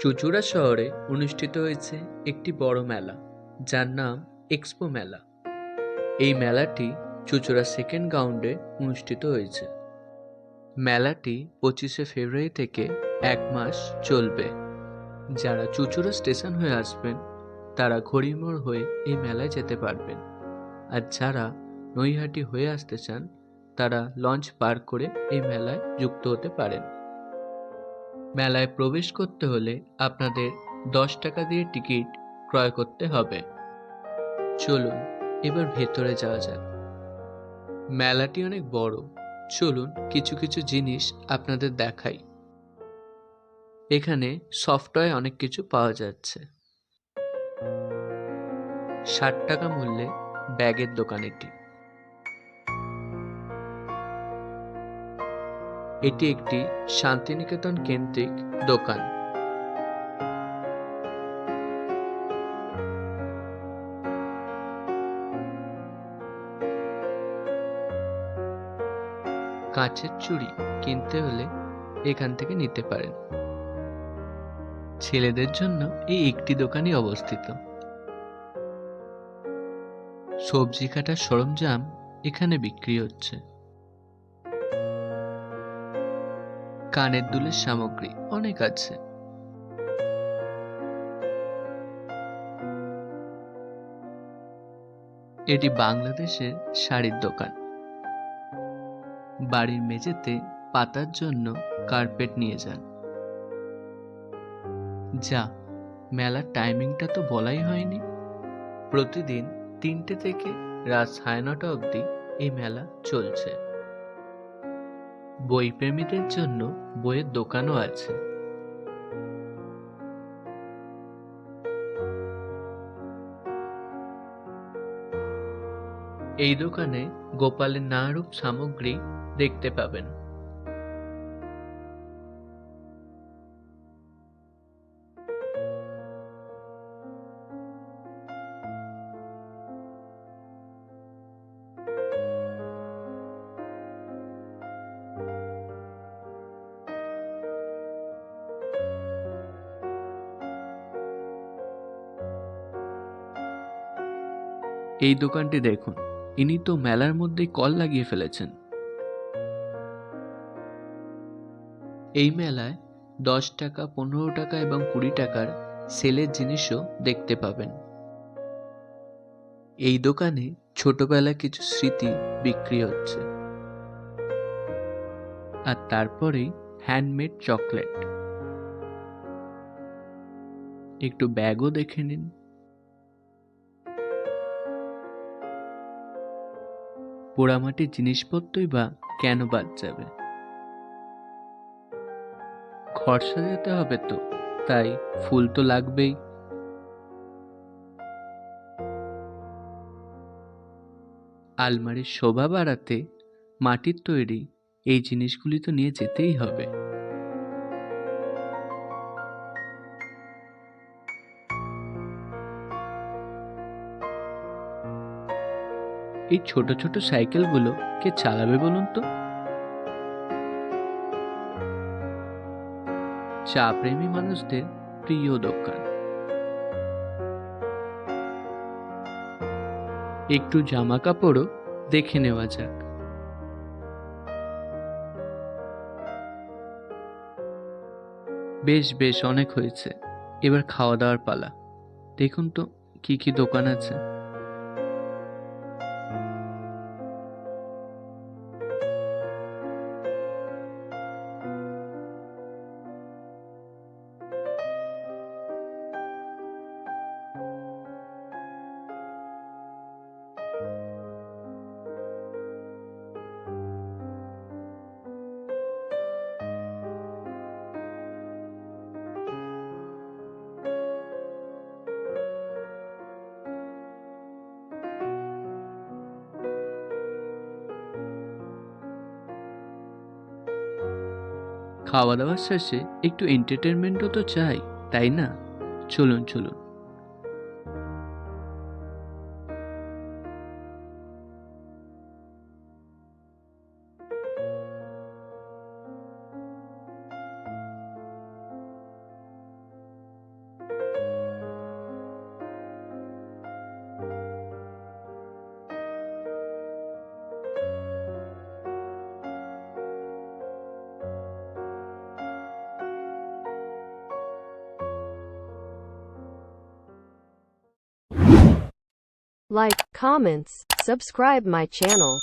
চুঁচুড়া শহরে অনুষ্ঠিত হয়েছে একটি বড় মেলা, যার নাম এক্সপো মেলা। এই মেলাটি চুঁচুড়া সেকেন্ড গ্রাউন্ডে অনুষ্ঠিত হয়েছে। মেলাটি পঁচিশে ফেব্রুয়ারি থেকে এক মাস চলবে। যারা চুঁচুড়া স্টেশন হয়ে আসবেন, তারা ঘড়িমোড় হয়ে এই মেলায় যেতে পারবেন। আর যারা নৈহাটি হয়ে আসতে চান, তারা লঞ্চ পার করে এই মেলায় যুক্ত হতে পারেন। মেলায় প্রবেশ করতে হলে আপনাদের দশ টাকা দিয়ে টিকিট ক্রয় করতে হবে। চলুন, এবার ভেতরে যাওয়া যাক। মেলাটি অনেক বড়। চলুন, কিছু কিছু জিনিস আপনাদের দেখাই। এখানে সফটওয়্যার অনেক কিছু পাওয়া যাচ্ছে। ষাট টাকা মূল্যে ব্যাগের দোকান এটি। এটি একটি শান্তিনিকেতন কেন্দ্রিক দোকান। কাঁচের চুড়ি কিনতে হলে এখান থেকে নিতে পারেন। ছেলেদের জন্য এই একটি দোকানই অবস্থিত। সবজি কাটার সরঞ্জাম এখানে বিক্রি হচ্ছে। কানের দুলের সামগ্রী অনেক আছে। এটি বাংলাদেশের শাড়ির দোকান। বাড়ির মেঝেতে পাতার জন্য কার্পেট নিয়ে যান। যা, মেলার টাইমিংটা তো বলাই হয়নি। প্রতিদিন তিনটে থেকে রাত সাড়ে নটা অবধি এই মেলা চলছে। বইপ্রেমীদের জন্য বইয়ের দোকানও আছে। এই দোকানে গোপালের নানারূপ সামগ্রী দেখতে পাবেন। এই দোকানটি দেখুন। ইনি তো মেলার মধ্যে কল লাগিয়ে ফেলেছেন। এই মেলায় দশ টাকা, পনেরো টাকা এবং কুড়ি টাকার সেলের জিনিসও দেখতে পাবেন। এই দোকানে ছোটবেলার কিছু স্মৃতি বিক্রি হচ্ছে। আর তারপরেই হ্যান্ডমেড চকলেট একটু ব্যাগও দেখে নিন। পোড়ামাটির জিনিসপত্রই বা কেন বাদ যাবে? ঘর সাজাতে হবে তো, তাই ফুল তো লাগবেই। আলমারির শোভা বাড়াতে মাটির তৈরি এই জিনিসগুলি তো নিয়ে যেতেই হবে। এই ছোট ছোট সাইকেলগুলো কে চালাবে বলুন তো? চা প্রেমী মানুষদের প্রিয় দোকান। একটু জামা কাপড়ও দেখে নেওয়া যাক। বেশ বেশ, অনেক হয়েছে। এবার খাওয়া দাওয়ার পালা। দেখুন তো, কি কি দোকান আছে? খাওয়া দাওয়ার শেষে একটু এন্টারটেনমেন্টও তো চাই তাই না? চলুন চলুন। Like, comments, subscribe my channel.